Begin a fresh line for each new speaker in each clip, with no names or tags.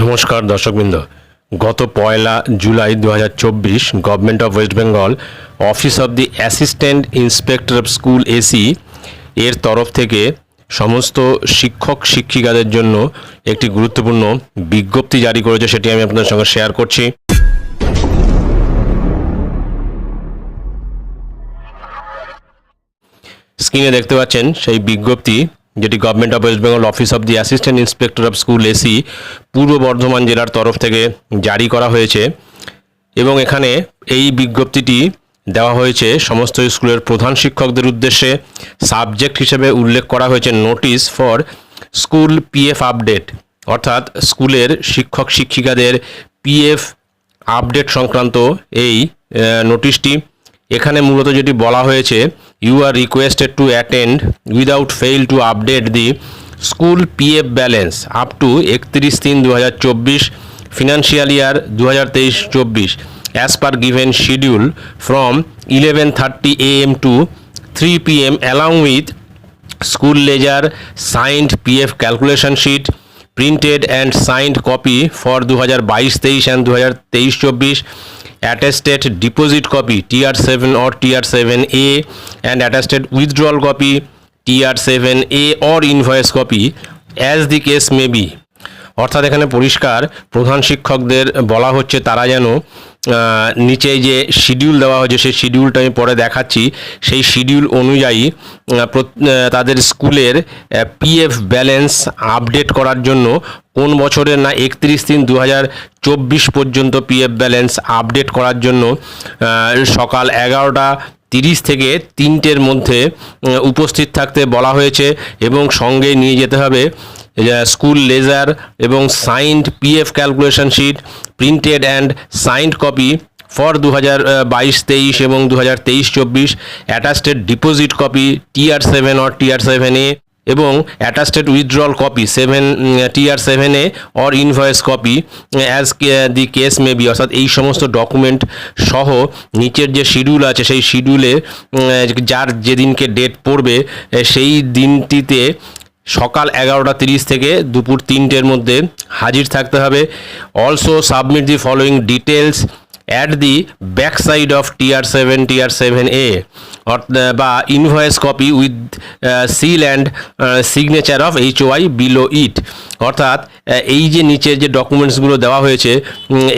নমস্কার দর্শকবৃন্দ। গত পয়লা জুলাই দু হাজার চব্বিশ government of West Bengal office of the assistant inspector of school AC এর তরফ থেকে সমস্ত শিক্ষক শিক্ষিকাদের জন্য একটি গুরুত্বপূর্ণ বিজ্ঞপ্তি জারি করেছে, সেটি আমি আপনাদের সঙ্গে শেয়ার করছি। স্ক্রিনে দেখতে পাচ্ছেন সেই বিজ্ঞপ্তি যেটি government of West Bengal office of the assistant inspector of school AC পূর্ব বর্ধমান জেলার তরফ থেকে জারি করা হয়েছে এবং এখানে এই বিজ্ঞপ্তিটি দেওয়া হয়েছে সমস্ত স্কুলের প্রধান শিক্ষকদের উদ্দেশ্যে। সাবজেক্ট হিসেবে উল্লেখ করা হয়েছে notice for school PF update অর্থাৎ স্কুলের শিক্ষক শিক্ষিকাদের পিএফ আপডেট সংক্রান্ত এই নোটিশটি এখানে মূলত যেটি বলা হয়েছে you are requested to attend without fail to update the school PF balance up to একত্রিশ তিন দু হাজার চব্বিশ ফিনান্সিয়াল ইয়ার দু হাজার তেইশ চব্বিশ as per given schedule from eleven thirty A M to three P M along with school ledger, signed pf calculation sheet, printed and signed attested deposit copy T R seven or T R seven A and attested withdrawal copy T R seven A or invoice copy as the case may be অর্থাৎ এখানে পরিষ্কার প্রধান শিক্ষকদের বলা হচ্ছে তারা যেন নিচে যে শিডিউল দেওয়া হয়েছে, সেই শিডিউলটা আমি পরে দেখাচ্ছি। সেই শিডিউল অনুযায়ী তাদের স্কুলের পিএফ ব্যালেন্স আপডেট করার জন্য কোন বছরের না একত্রিশ তিন দু চব্বিশ পর্যন্ত পিএফ ব্যালেন্স আপডেট করার জন্য সকাল এগারোটা তিরিশ থেকে তিনটের মধ্যে উপস্থিত থাকতে বলা হয়েছে এবং সঙ্গে নিয়ে যেতে হবে স্কুল লেজার এবং signed PF calculation sheet printed and signed copy for দু হাজার বাইশ তেইশ এবং দু হাজার তেইশ চব্বিশ attested deposit copy TR seven or TR seven A, এবং attested withdrawal copy seven TR seven A or invoice copy as the case may be অর্থাৎ এই সমস্ত ডকুমেন্ট সহ নিচের যে শিডিউল আছে, সেই শিডিউলে যার যেদিনকে ডেট পড়বে, সেই দিনটিতে সকাল এগারোটা তিরিশ থেকে দুপুর তিনটের মধ্যে হাজির থাকতে হবে। Also submit the following details at the back side of TR seven TR seven A বা invoice copy with seal and signature of H Y below it অর্থাৎ এই যে নিচের যে ডকুমেন্টসগুলো দেওয়া হয়েছে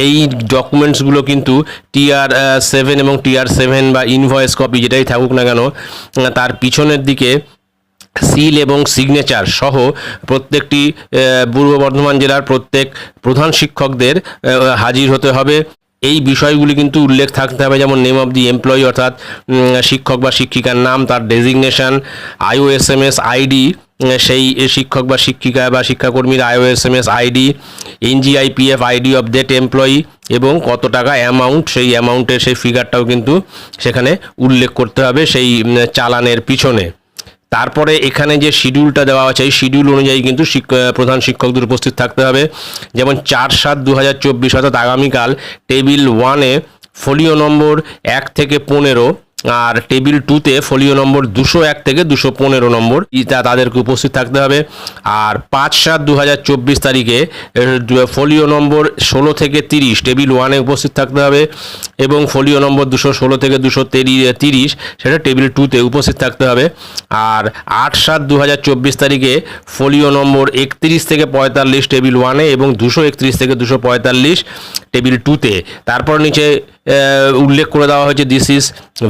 এই ডকুমেন্টসগুলো কিন্তু টিআর সেভেন এবং টিআর সেভেন বা ইনভয়েস কপি যেটাই থাকুক না কেন তার পিছনের দিকে সিল এবং সিগনেচার সহ প্রত্যেকটি পূর্ব বর্ধমান জেলার প্রত্যেক প্রধান শিক্ষকদের হাজির হতে হবে। এই বিষয়গুলি কিন্তু উল্লেখ থাকতে হবে, যেমন নেম অফ দি এমপ্লয়ি অর্থাৎ শিক্ষক বা শিক্ষিকার নাম, তার ডেজিগনেশন আইওএসএমএস আইডি সেই শিক্ষক বা শিক্ষিকা বা শিক্ষাকর্মীর IOSMS ID NGIPF ID of that employee এবং কত টাকা অ্যামাউন্ট সেই অ্যামাউন্টের সেই ফিগারটাও কিন্তু সেখানে উল্লেখ করতে হবে, সেই চালানের পিছনে। তারপরে এখানে যে শিডিউলটা দেওয়া আছে, এই শিডিউল অনুযায়ী কিন্তু প্রধান শিক্ষকদের উপস্থিত থাকতে হবে। যেমন চার সাত দু হাজার চব্বিশ, অর্থাৎ আগামীকাল টেবিল ওয়ানে ফোলিও নম্বর এক থেকে পনেরো আর টেবিল টুতে ফোলিও নম্বর দুশো এক থেকে দুশো পনেরো নম্বর। তা তাদেরকে উপস্থিত থাকতে হবে। আর পাঁচ সাত দু হাজার চব্বিশ তারিখে ফোলিও নম্বর ষোলো থেকে তিরিশ, টেবিল ওয়ানে উপস্থিত থাকতে হবে। এবং ফোলিও নম্বর দুশো ষোলো থেকে দুশো তিরিশ, সেটা টেবিল টুতে উপস্থিত থাকতে হবে। আর আট সাত দু হাজার চব্বিশ তারিখে, ফোলিও নম্বর একত্রিশ থেকে পঁয়তাল্লিশ, টেবিল ওয়ানে এবং দুশো একত্রিশ থেকে দুশো পঁয়তাল্লিশ, টেবিল টুতে। তারপর নিচে উল্লেখ করে দেওয়া হয়েছে দিস ইজ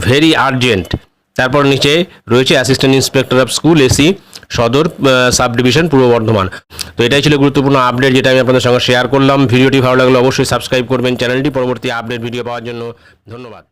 ভেরি আর্জেন্ট তারপর নিচে রয়েছে assistant inspector of school AC Sadar sub division পূর্ব বর্ধমান। তো এটাই ছিল গুরুত্বপূর্ণ আপডেট যেটা আমি আপনাদের সঙ্গে শেয়ার করলাম। ভিডিওটি ভালো লাগলে অবশ্যই সাবস্ক্রাইব করবেন। চ্যানেলটি পরবর্তী আপডেট ভিডিও পাওয়ার জন্য ধন্যবাদ।